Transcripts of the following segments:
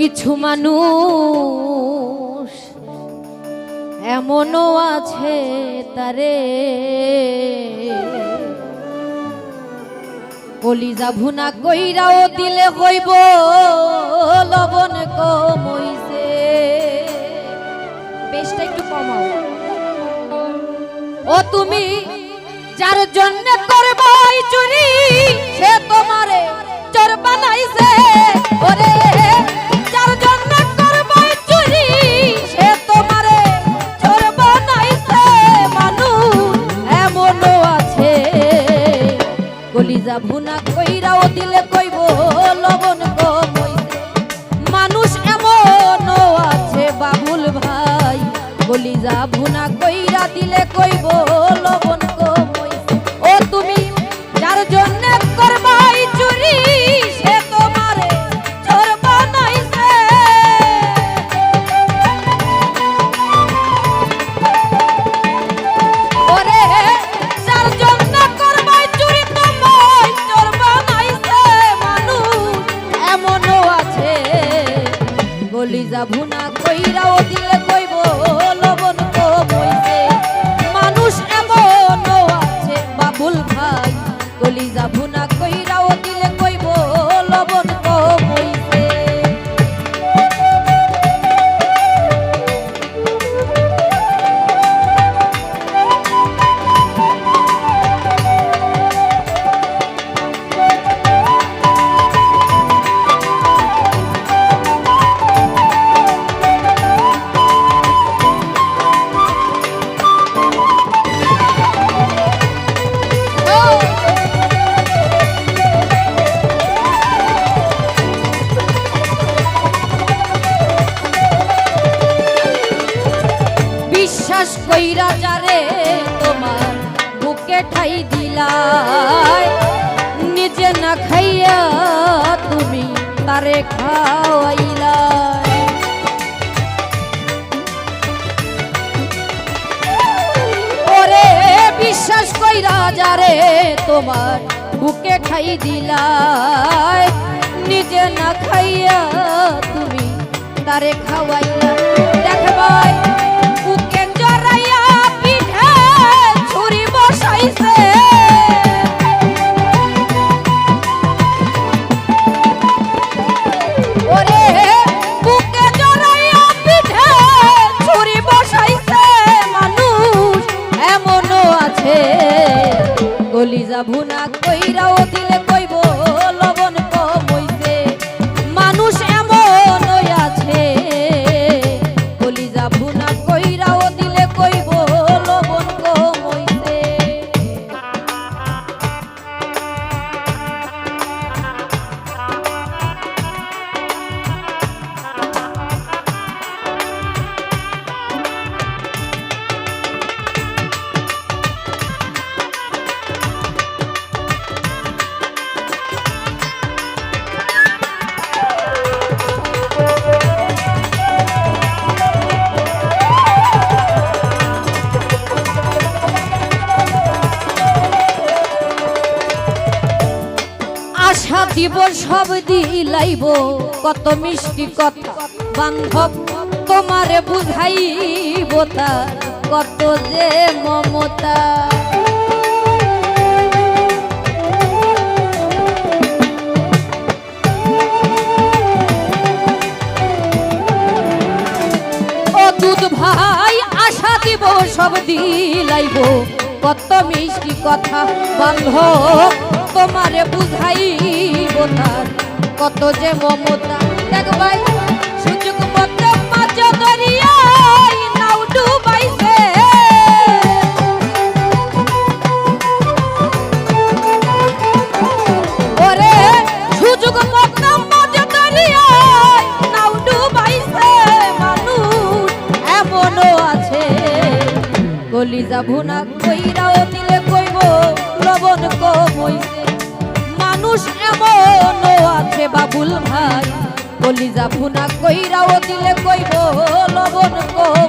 কিছু মানুষ এমনও আছে তারে। কলিজা ভুনা কইরাও দিলে হইব লবণ কমইছে বেশটা একটু কমাও। ও তুমি যার জন্য করবাই চুরি, সে তোমারে কলিজা ভুনা কইরাও দিলে কইব, লবণ কমইছে মানুষ এমন আছে বাবুল ভাই। বলি যা ভুনা কইরা দিলে কইব, লবণ না খাইয়া তুমি তারে খাওয়াইলা। ওরে বিশ্বাস কইরা যারে তোমার বুকে খাই দিলাই। নিজে না খাইয়া তুমি তারে খাওয়াইলা। দেখবাই বুকে জড়াইয়া পিঠে ছুরি বসাইছে। গলিজা দিব সব দিলাইব। কত মিষ্টি কথা বান্ধব তোমারে বুঝাইব তার কত যে মমতা। দুধ ভাই, আশা দিব সব দিলাইব। কত মিষ্টি কথা বান্ধব তোমারে বুঝাইব তার কত যে মমতা। দেখ ভাই, সুযোগ মতো মাছ দরিয়ায় নাও ডুবাইছে। সুযোগ আছে। কইরাও দিলে কইব, লবণ কমইছে মানুষ এমন আছে বাবুল ভাই। কলিজা ফুনা কইরাও দিলে কইব লবণ কমইছে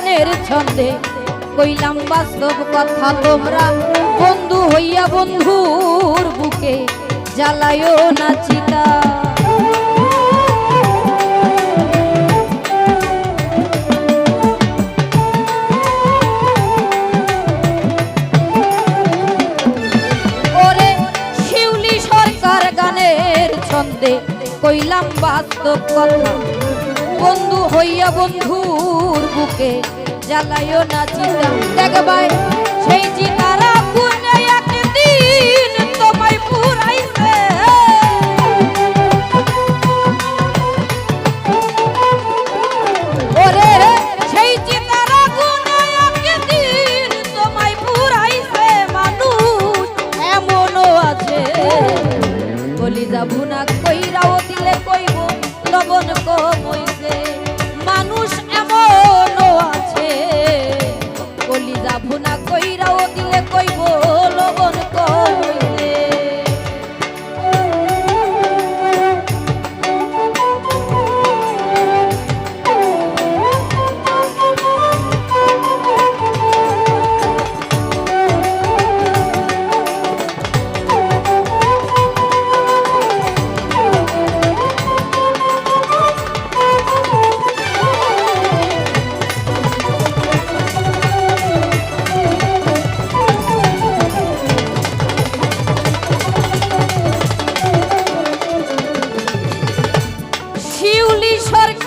গানের ছন্দে কইলাম বাস্তব কথা তোমরা। বন্ধু হইয়া বন্ধুর বুকে জ্বালায়ও নাচিতা ছন্দে কইলাম বাস্তব কথা। বন্ধু হইয়া বন্ধু বুকে জ্বালায়ও না চিন্তা দেখ ভাই সেই চিন্তা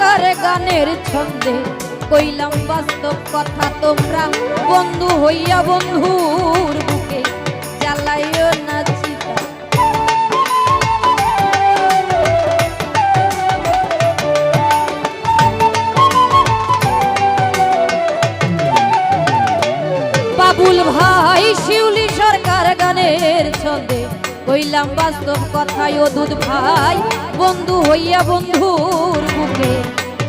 সুরে গানের ছন্দে কইলাম বাস্তব কথা তোমরা। বন্ধু হইয়া বন্ধুর বুকে জ্বালাইও না বাবুল ভাই, শিউলি সরকার গানের ছন্দে কইলাম বাস্তব কথায় ও দুধ ভাই, বন্ধু হইয়া বন্ধুর বুকে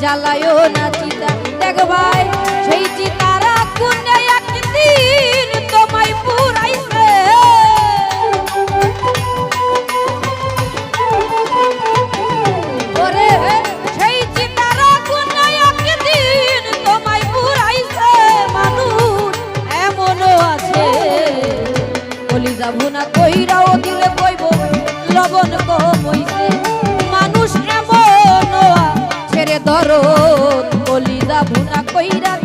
জ্বালায়ও না চিতা দেখ ভাই voy a